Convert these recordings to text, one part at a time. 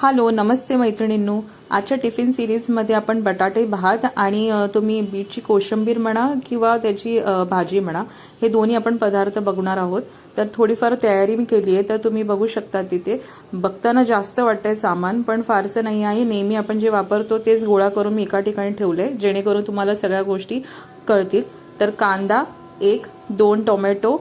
Hello नमस्ते मैत्रिणींनो. आजच्या tiffin सिरीजमध्ये आपण बटाटे भात आणि तुम्ही बीटची कोशिंबीर म्हणा किंवा त्याची भाजी म्हणा हे दोन्ही आपण पदार्थ बघणार आहोत. तर थोडीफार तयारी मी केली आहे तर तुम्ही बघू शकता तिथे. बघताना जास्त वाटतंय सामान पण फारसं नाही आहे. नेहमी आपण जे वापरतो तेच गोळा करून मी एका ठिकाणी ठेवले जेणेकरून तुम्हाला सगळ्या गोष्टी कळतील. तर कांदा एक दोन टोमॅटो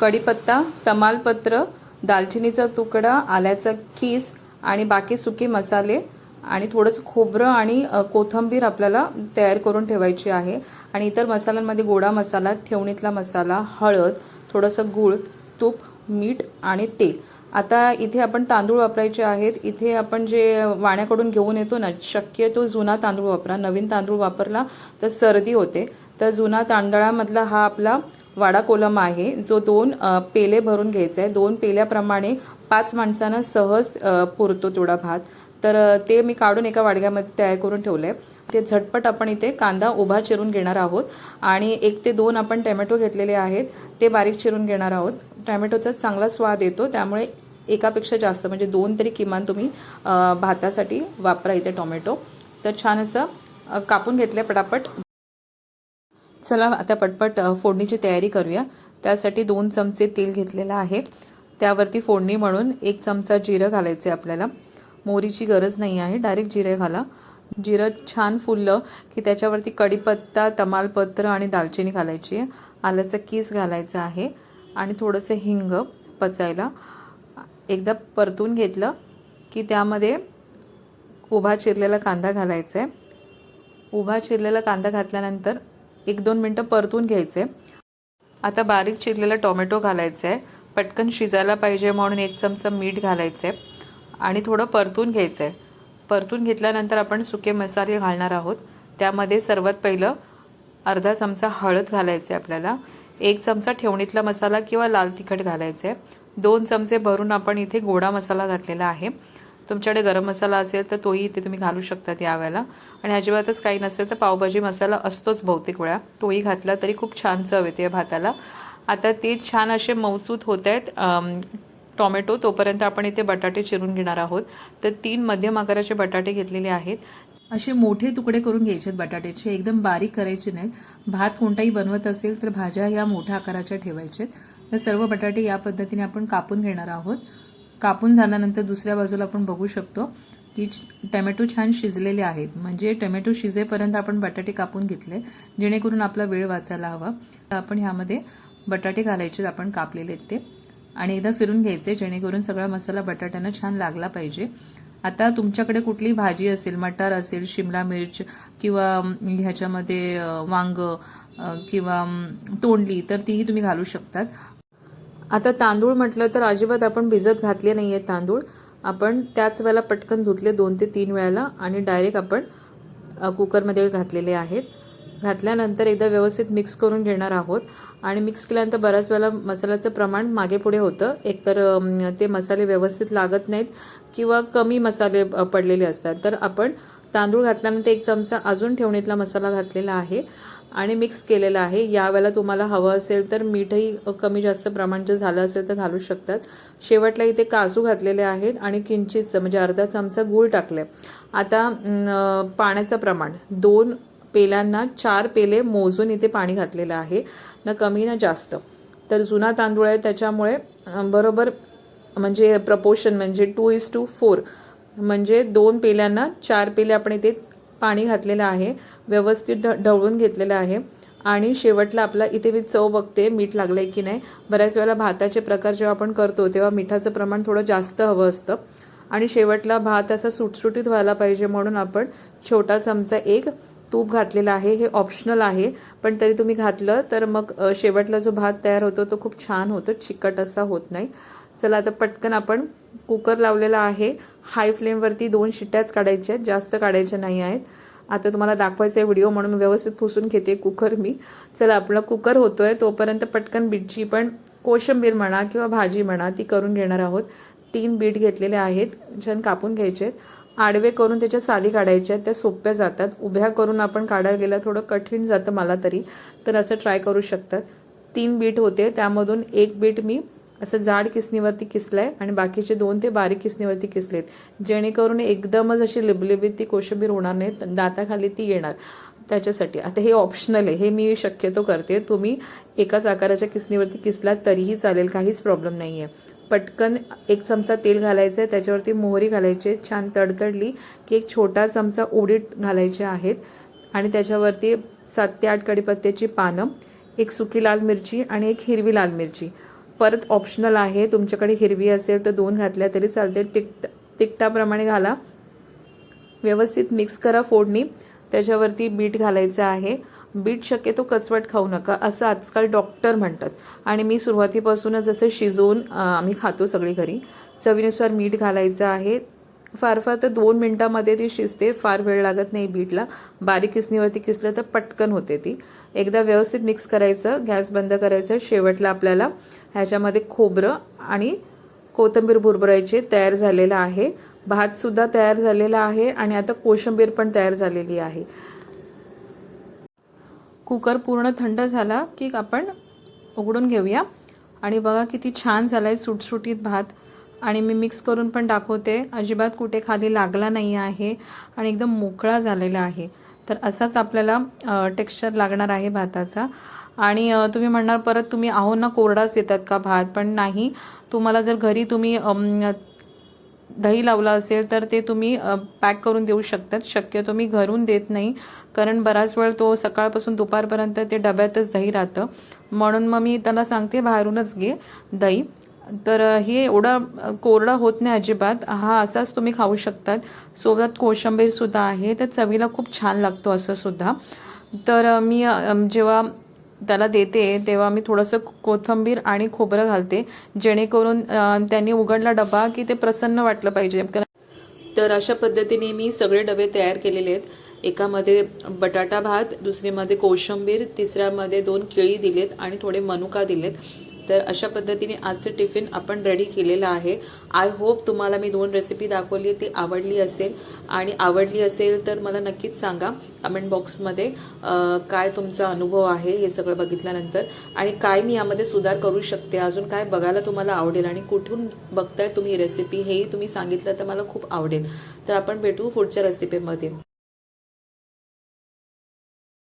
कढीपत्ता तमालपत्र दालचिनीचा तुकडा आल्याचा खीस आणि बाकी सुके मसाले आणि थोडंसं खोबरं आणि कोथंबीर कोथिंबीर आपल्याला तयार करून ठेवायची आहे. आणि इतर मसाल्यांमध्ये गोडा मसाला ठेवणीतला मसाला हळद थोडंसं गूळ तूप मीठ आणि तेल. आता इथे आपण तांदूळ वापरायचे आहेत. इथे आपण जे वाण्याकडून घेऊन येतो ना शक्यतो जुना तांदूळ वापरा. नवीन तांदूळ वापरला तर सर्दी होते. तर जुना तांदळामधला हा आपला वाडा कोलम आहे जो दोन पेले भरून घ्यायचा आहे दोन पेल्याप्रमाणे पाच माणसांना सहज पुरतो तेवढा भात. तर ते मी काढून एका वाडग्यामध्ये तयार करून ठेवलं आहे ते झटपट आपण इथे कांदा उभा चिरून घेणार आहोत आणि एक ते दोन आपण टोमॅटो घेतलेले आहेत ते बारीक चिरून घेणार आहोत. टॅमॅटोचा चांगला स्वाद येतो त्यामुळे एकापेक्षा जास्त म्हणजे दोन तरी किमान तुम्ही भातासाठी वापरा इथे टोमॅटो. तर छान असं कापून घेतलं पटापट. चला आता पटपट फोडणीची तयारी करूया. त्यासाठी दोन चमचे तेल घेतलेलं आहे. त्यावरती फोडणी म्हणून एक चमचा जिरं घालायचे आपल्याला. मोहरीची गरज नाही आहे. डायरेक्ट जिरे घाला. जिरं छान फुललं की त्याच्यावरती कढीपत्ता तमालपत्र आणि दालचिनी घालायची आहे. आल्याचा केस घालायचा आहे. आणि थोडंसं हिंग पचायला. एकदा परतून घेतलं की त्यामध्ये उभा चिरलेला कांदा घालायचा आहे उभा चिरलेला कांदा घातल्यानंतर एक दोन मिनटं परतून घ्यायचे. आता बारीक चिरलेला टोमॅटो घालायचा. आहे पटकन शिजायला पाहिजे म्हणून एक चमचा मीठ घालायचं. आहे आणि थोडं परतून घ्यायचं. आहे परतून घेतल्यानंतर आपण सुके मसाले घालणार आहोत. त्यामध्ये सर्वात पहिलं अर्धा चमचा हळद घालायचं आहे आपल्याला. एक चमचा ठेवणीतला मसाला किंवा लाल तिखट घालायचं. आहे दोन चमचे भरून आपण इथे गोडा मसाला घातलेला आहे. तुमच्याकडे गरम मसाला असेल तर तोही इथे तुम्ही घालू शकतात यावेळेला. आणि अजिबातच काही नसेल तर पावभाजी मसाला असतोच बहुतेक वेळा. तोही घातला तरी खूप छान चव येते या भाताला. आता ते छान असे मौसूत होत आहेत. टोमॅटो तोपर्यंत आपण इथे बटाटे चिरून घेणार आहोत. तर तीन मध्यम आकाराचे बटाटे घेतलेले आहेत. असे मोठे तुकडे करून घ्यायचे आहेत बटाट्याचे. एकदम बारीक करायचे नाहीत. भात कोणताही बनवत असेल तर भाज्या या मोठ्या आकाराच्या ठेवायच्या तर सर्व बटाटे या पद्धतीने आपण कापून घेणार आहोत. कापून झाल्यानंतर दुसऱ्या बाजूला आपण बघू शकतो की टमॅटो छान शिजलेले आहेत. म्हणजे टमॅटो शिजेपर्यंत आपण बटाटे कापून घेतले जेणेकरून आपला वेळ वाचायला हवा. तर आपण ह्यामध्ये बटाटे घालायचे आपण कापलेले आहेत ते. आणि एकदा फिरून घ्यायचे जेणेकरून सगळा मसाला बटाट्यांना छान लागला पाहिजे. आता तुमच्याकडे कुठली भाजी असेल मटार असेल शिमला मिर्च किंवा ह्याच्यामध्ये वांग किंवा तोंडली तर तीही तुम्ही घालू शकतात. आता तांदूळ म्हटलं तर अजिबात आपण भिजत घातले नाही आहेत तांदूळ. आपण त्याच वेळेला पटकन धुतले दोन ते तीन वेळेला आणि डायरेक्ट आपण कुकरमध्ये घातलेले आहेत. घातल्यानंतर एकदा व्यवस्थित मिक्स करून घेणार आहोत. आणि मिक्स केल्यानंतर बऱ्याच वेळेला मसाल्याचं प्रमाण मागे पुढे होतं. एकतर ते मसाले व्यवस्थित लागत नाहीत किंवा कमी मसाले पडलेले असतात. तर आपण तांदूळ घातल्यानंतर एक चमचा अजून ठेवणीतला मसाला घातलेला आहे आणि मिक्स केलेला आहे. यावेळेला तुम्हाला हवं असेल तर मीठही कमी जास्त प्रमाण जर झालं असेल तर घालू शकतात. शेवटला इथे काजू घातलेले आहेत आणि किंचित म्हणजे अर्धा चमचा गूळ टाकले आता पाण्याचं प्रमाण. दोन पेल्यांना चार पेले मोजून इथे पाणी घातलेलं आहे. ना कमी ना जास्त. तर जुना तांदूळ आहे त्याच्यामुळे बरोबर म्हणजे प्रपोशन म्हणजे टू इज टू फोर म्हणजे दोन पेल्यांना चार पेले आपण इथे पाणी घातलेलं आहे व्यवस्थित ढ ढवळून घेतलेलं आहे. आणि शेवटला आपला इथे मी चव बघते मीठ लागलं आहे की नाही. बऱ्याच वेळेला भाताचे प्रकार जेव्हा आपण करतो तेव्हा मिठाचं प्रमाण थोडं जास्त हवं असतं. आणि शेवटला भात असा सुटसुटीत व्हायला पाहिजे म्हणून आपण छोटा चमचा एक तूप घातलेलं आहे हे ऑप्शनल आहे. पण तरी तुम्ही घातलं तर मग शेवटला जो भात तयार होतो तो खूप छान होतो चिकट असा होत नाही. चला आता पटकन आपण कुकर लावलेला आहे. हाय फ्लेमवरती दोन शिट्ट्याच काढायच्या आहेत जास्त काढायच्या नाही आहेत. आता तुम्हाला दाखवायचं आहे व्हिडिओ म्हणून व्यवस्थित पुसून घेते कुकर मी. चला आपला कुकर होतोय तोपर्यंत पटकन बीटची पण कोशिंबीर म्हणा किंवा भाजी म्हणा ती करून घेणार आहोत. तीन बीट घेतलेले आहेत छान कापून घ्यायचे. आहेत आडवे करून त्याच्या साली काढायच्या आहेत त्या सोप्या जातात. उभ्या करून आपण काढायला गेलं थोडं कठीण जातं मला तरी तर असं ट्राय करू शकतात. तीन बीट होते त्यामधून एक बीट मी असं जाड किसणीवरती किसलंय आणि बाकीचे दोन ते बारीक किसणीवरती किसलेत. जेणेकरून एकदमच अशी लिबलिबीत ती कोशिंबीर होणार नाही दाताखाली ती येणार त्याच्यासाठी. आता हे ऑप्शनल आहे. हे मी शक्यतो करते. तुम्ही एकाच आकाराच्या किसणीवरती किसलात तरीही चालेल. काहीच प्रॉब्लेम नाही आहे पटकन एक चमचा तेल घालायचं आहे त्याच्यावरती मोहरी घालायची आहे. छान तडतडली की एक छोटा चमचा उडीद घालायचे आहेत. आणि त्याच्यावरती सात ते आठ कडीपत्त्याची पानं एक सुकी लाल मिरची आणि एक हिरवी लाल मिरची. परत ऑप्शनल आहे. तुमच्याकडे हिरवी असेल तर दोन घातल्या तरी चालते तिकट तिकटाप्रमाणे घाला. व्यवस्थित मिक्स करा फोडणी. त्याच्यावरती बीट घालायचं आहे. बीट शक्यतो कचवट खाऊ नका असं आजकाल डॉक्टर म्हणतात. आणि मी सुरुवातीपासूनच जसं शिजवून आम्ही खातो सगळी घरी. चवीनुसार मीठ घालायचं आहे. फार फार तर दोन मिनटामध्ये ती शिजते. फार वेळ लागत नाही बीटला. बारीक किसणीवरती किसलं तर पटकन होते ती. एकदा व्यवस्थित मिक्स करायचं. गॅस बंद करायचं. शेवटला आपल्याला ह्याच्यामध्ये खोबरं आणि कोथिंबीर भुरभुरायची तयार झालेलं आहे. भातसुद्धा तयार झालेला आहे आणि आता कोशिंबीर पण तयार झालेली आहे. कुकर पूर्ण थंड झाला की आपण उघडून घेऊया. आणि बघा किती छान झाला आहे सुटसुटीत भात. आणि मी मिक्स करून पण दाखवते. अजिबात कुठे खाली लागला नाही आहे आणि एकदम मोकळा झालेला आहे. तर असाच आपल्याला टेक्स्चर लागणार आहे भाताचा. आणि तुम्ही म्हणणार परत तुम्ही आहो ना कोरडाच देतात का भात? पण नाही. तुम्हाला जर घरी तुम्ही दही लावलं असेल तर ते तुम्ही पॅक करून देऊ शकतात. शक्यतो मी घरून देत नाही. कारण बराच वेळ तो सकाळपासून दुपारपर्यंत ते डब्यातच दही राहतं. म्हणून मग मी त्याला सांगते बाहेरूनच घे दही. तर हे एवढं कोरडं होत नाही अजिबात. हा असाच तुम्ही खाऊ शकतात. सोबत कोशंबीरसुद्धा आहे. तर चवीला खूप छान लागतो असं सुद्धा. तर मी जेव्हा त्याला देते तेव्हा मी थोडंसं कोथिंबीर आणि खोबरं घालते जेणेकरून त्यांनी उघडला डबा की ते प्रसन्न वाटलं पाहिजे. तर अशा पद्धतीने मी सगळे डबे तयार केलेले आहेत. एकामध्ये बटाटा भात दुसरीमध्ये कोशिंबीर तिसऱ्यामध्ये दोन केळी दिलेत आणि थोडे मनुका दिलेत. तर अशा पद्धतीने आजचं टिफिन आपण रेडी केलेलं आहे. आय होप तुम्हाला मी दोन रेसिपी दाखवली ती आवडली असेल. आणि आवडली असेल तर मला नक्कीच सांगा कमेंट बॉक्समध्ये काय तुमचा अनुभव आहे हे सगळं बघितल्यानंतर. आणि काय मी यामध्ये सुधार करू शकते अजून काय बघायला तुम्हाला आवडेल आणि कुठून बघताय तुम्ही रेसिपी हेही तुम्ही सांगितलं तर मला खूप आवडेल. तर आपण भेटू पुढच्या रेसिपीमध्ये